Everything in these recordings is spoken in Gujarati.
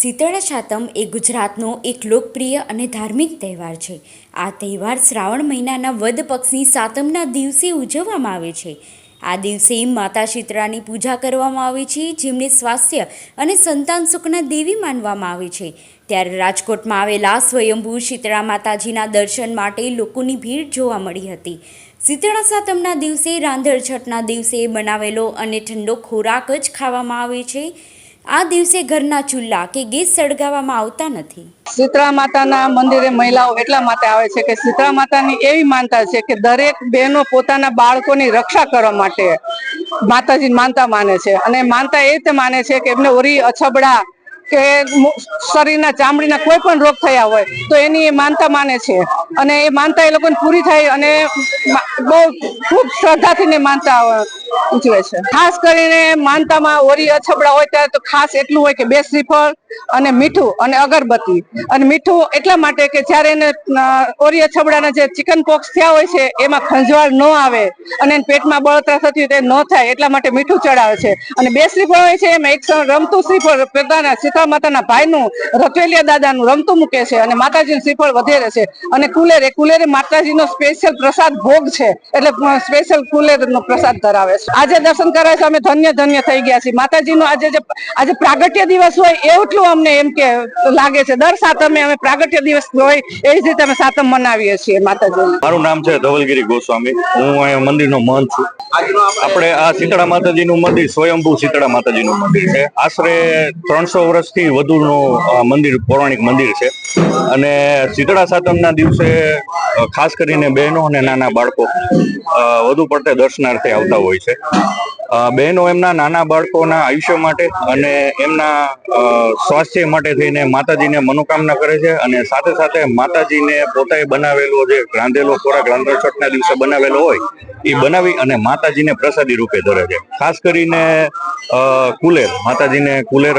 શીતળા સાતમ એ ગુજરાતનો એક લોકપ્રિય અને ધાર્મિક તહેવાર છે. આ તહેવાર શ્રાવણ મહિનાના વદ પક્ષની સાતમના દિવસે ઉજવવામાં આવે છે. આ દિવસે માતા શીતળાની પૂજા કરવામાં આવે છે, જેમને સ્વાસ્થ્ય અને સંતાન સુખના દેવી માનવામાં આવે છે. ત્યારે રાજકોટમાં આવેલા સ્વયંભૂ શીતળા માતાજીના દર્શન માટે લોકોની ભીડ જોવા મળી હતી. શીતળા સાતમના દિવસે રાંધણ છઠના દિવસે બનાવેલો અને ઠંડો ખોરાક જ ખાવામાં આવે છે. આ દિવસે ઘરના ચૂલા કે ગેસ સળગાવવામાં આવતા નથી. શીતળા માતાના મંદિરે મહિલાઓ એટલા માટે આવે છે કે શીતળા માતાની એવી માનતા છે કે દરેક બહેનો પોતાના બાળકોની રક્ષા કરવા માટે માતાજી માનતા માને છે. અને માનતા એ રીતે માને છે કે એમને ઓરી અછબડા કે શરીરના ચામડીના કોઈ પણ રોગ થયા હોય તો એની એ માનતા માને છે. અને એ માનતા એ લોકોને પૂરી થાય અને બહુ ખૂબ શ્રદ્ધાથી માનતા અ, ઉજવે છે. ખાસ કરીને માનતામાં ઓરી અછબડા હોય ત્યારે તો ખાસ એટલું હોય કે બે અને મીઠું અને અગરબત્તી. અને મીઠું એટલા માટે કે જ્યારે એને ઓરી અછબડાના જે ચિકન પોક્સ થયા હોય છે, એમાં ખંજવાળ ન આવે અને પેટમાં બળતરા થતી હોય તે ન થાય, એટલા માટે મીઠું ચડાવે છે. અને બે શ્રીફળ હોય છે, એમાં એક રમતું શ્રીફળ પોતાના સીતા માતાના ભાઈનું, રતવેલિયા દાદાનું રમતું મૂકે છે અને માતાજીનું શ્રીફળ વધેરે છે. અને કુલેર એ કુલેર માતાજીનો સ્પેશિયલ પ્રસાદ ભોગ છે. એટલે સ્પેશિયલ કુલેરનો પ્રસાદ ધરાવે છે. આજે દર્શન કરે છે, અમે ધન્ય ધન્ય થઈ ગયા છીએ. માતાજીનો આજે આજે પ્રાગટ્ય દિવસ હોય એટલું અમને એમ કે લાગે છે, દર સાતમે અમે પ્રાગટ્ય દિવસ હોય એ જ રીતે અમે સાતમ મનાવીએ છીએ માતાજી મારું નામ છે ધવલગીરી ગોસ્વામી. હું અહીંયા મંદિરનો મહંત છું. આપણે આ શીતળા માતાજીનું મંદિર, સ્વયંભૂ શીતળા માતાજીનું મંદિર છે. આશરે ત્રણસો વર્ષથી વધુનું મંદિર, પૌરાણિક મંદિર છે. અને શીતળા સાતમના દિવસે ખાસ કરીને બહેનો અને નાના બાળકો વધુ પડતે દર્શનાર્થે આવતા હોય છે. અ, બહેનો એમના નાના બાળકોના આયુષ્ય માટે અને એમના સ્વાસ્થ્ય માટે થઈને માતાજીને મનોકામના કરે છે અને સાથે સાથે માતાજીને પોતાએ બનાવેલો જે રાંધેલો ખોરાક રાંધણ છઠના દિવસે બનાવેલો હોય એ બનાવી અને માતાજીને પ્રસાદી રૂપે ધરે છે. ખાસ કરીને કુલેર માતાજીને કુલેર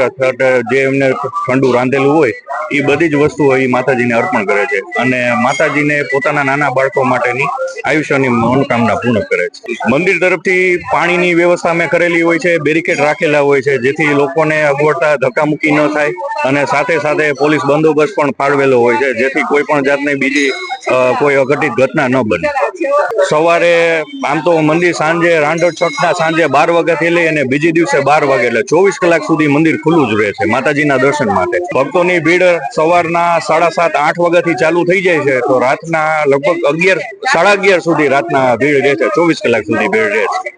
જે એમને ઠંડુ રાંધેલું હોય એ બધી જ વસ્તુઓ એ માતાજીને અર્પણ કરે છે. અને માતાજીને પોતાના નાના બાળકો માટેની આયુષ્યની મનોકામના પૂર્ણ કરે છે. મંદિર તરફથી પાણીની વ્યવસ્થા અમે કરેલી હોય છે, બેરિકેડ રાખેલા હોય છે, જેથી લોકોને અગવડતા, ધક્કામુક્કી ન થાય અને સાથે સાથે પોલીસ બંદોબસ્ત પણ ફાળવેલો હોય છે, જેથી કોઈ પણ જાતની બીજી કોઈ અઘટિત ઘટના ન બને. સવારે આમ તો મંદિર સાંજે રાંધણ છઠના સાંજે બાર વાગ્યાથી લઈ અને બીજી દિવસે બાર વાગે એટલે ચોવીસ કલાક સુધી મંદિર ખુલ્લું જ રહે છે માતાજીના દર્શન માટે. ભક્તોની ભીડ સવારના સાડા સાત, આઠ વાગ્યાથી ચાલુ થઈ જાય છે તો રાતના લગભગ અગિયાર, સાડા અગિયાર સુધી રાતના ભીડ રહે છે, ચોવીસ કલાક સુધી ભીડ રહે છે.